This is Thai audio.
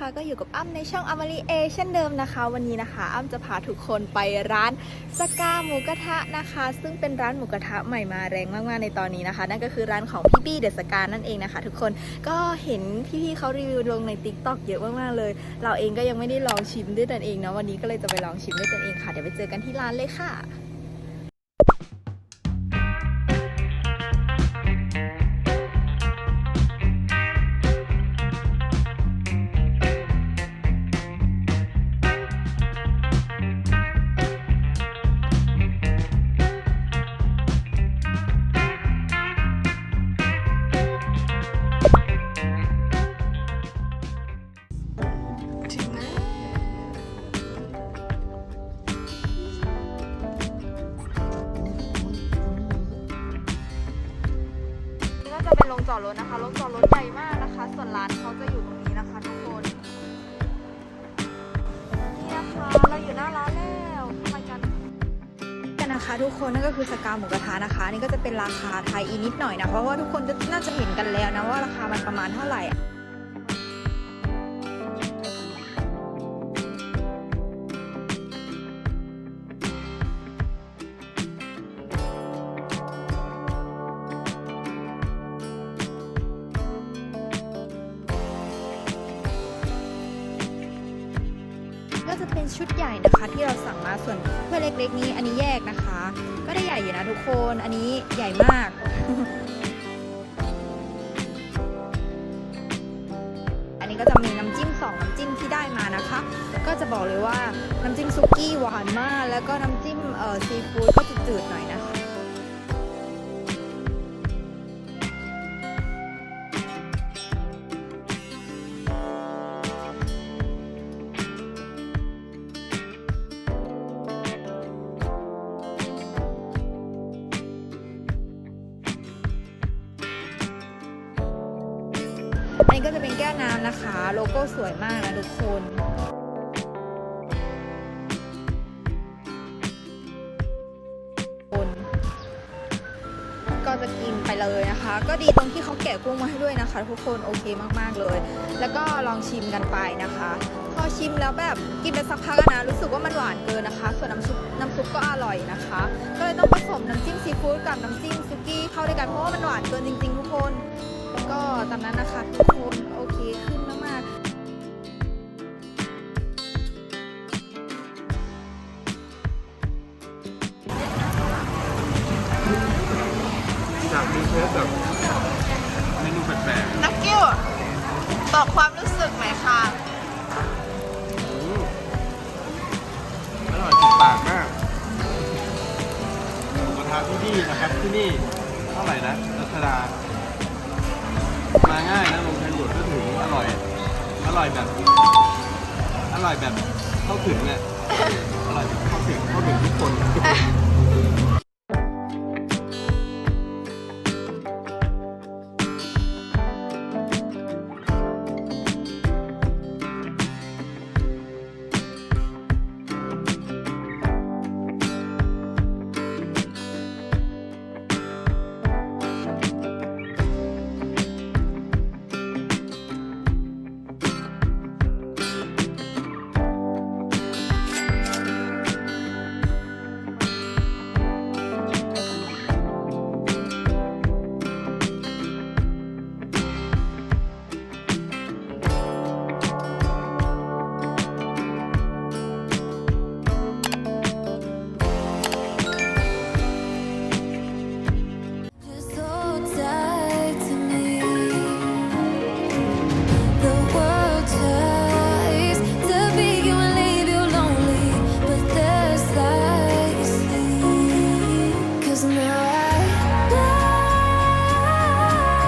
นะคะก็อยู่กับอ้ำในช่องอมรีเอเช่นเดิมนะคะ วันนี้นะคะ อ้ำจะพาทุกคนไปร้านสกาหมูกระทะนะคะ ซึ่งเป็นร้านหมูกระทะใหม่มาแรงมากๆในตอนนี้นะคะ นั่นก็คือร้านของพี่บี้เดอะสกานั่นเองนะคะ ทุกคนก็เห็นพี่ๆเขารีวิวลงใน t ิ k t o k เยอะมากๆเลย เราเองก็ยังไม่ได้ลองชิมด้วยตนเองเนาะวันนี้ก็เลยจะไปลองชิมด้วยตนเองค่ะเดี๋ยวไปเจอกันที่ร้านเลยค่ะ จะเป็นโรงจอดรถนะคะโรงจอดรถใหญ่มากนะคะ ส่วนร้านเขาจะอยู่ตรงนี้นะคะทุกคนนี่นะคะเราอยู่หน้าร้านแล้วทำไมกันกันนะคะ ทุกคนนั่นก็คือสกาหมูกระทะนะคะนี่ก็จะเป็นราคาไทยอีนิดหน่อยนะเพราะว่าทุกคนน่าจะเห็นกันแล้วนะว่าราคามันประมาณเท่าไหร่ ก็จะเป็นชุดใหญ่นะคะที่เราสั่งมาส่วนถ้วยเล็ก ๆ นี้อันนี้แยกนะคะ ก็ได้ใหญ่อยู่นะทุกคนอันนี้ใหญ่มาก อันนี้ก็จะมีน้ำจิ้มสองน้ำจิ้มที่ได้มานะคะ ก็จะบอกเลยว่าน้ำจิ้มซุกี้หวานมาก แล้วก็น้ำจิ้มเอ่อซีฟู้ดก็จะจืดหน่อยนะคะ อันนี้ก็จะเป็นแก้วน้ำนะคะ โลโก้สวยมากนะทุกคนคนก็จะกินไปเลยนะคะ ก็ดีตรงที่เขาแกะกุ้งมาให้ด้วยนะคะ ทุกคนโอเคมากๆเลย แล้วก็ลองชิมกันไปนะคะ พอชิมแล้วแบบกินไปสักพักนะรู้สึกว่ามันหวานเกินนะคะ ส่วนน้ำซุปน้ำซุปก็อร่อยนะคะ ก็เลยต้องผสมน้ำจิ้มซีฟู้ดกับน้ำจิ้มซุกี้เข้าด้วยกันเพราะว่ามันหวานเกินจริง ๆ ทุกคน ก็ตามนั้นนะคะทุกคนโอเคขึ้นมากๆอยากมีเชฟแบบเมนูแปลกนักกิ้วบอกความรู้สึกหน่อยค่ะ ๆอืมอร่อยถูกปากมากหมูกระทะที่นี่นะครับที่นี่เท่าไหร่นะรัชดา มาง่ายนะลงทางด่วนก็ถึงอร่อย อร่อยแบบ อร่อยแบบเข้าถึงเนี่ยอร่อยแบบเข้าถึงเข้าถึงทุกคน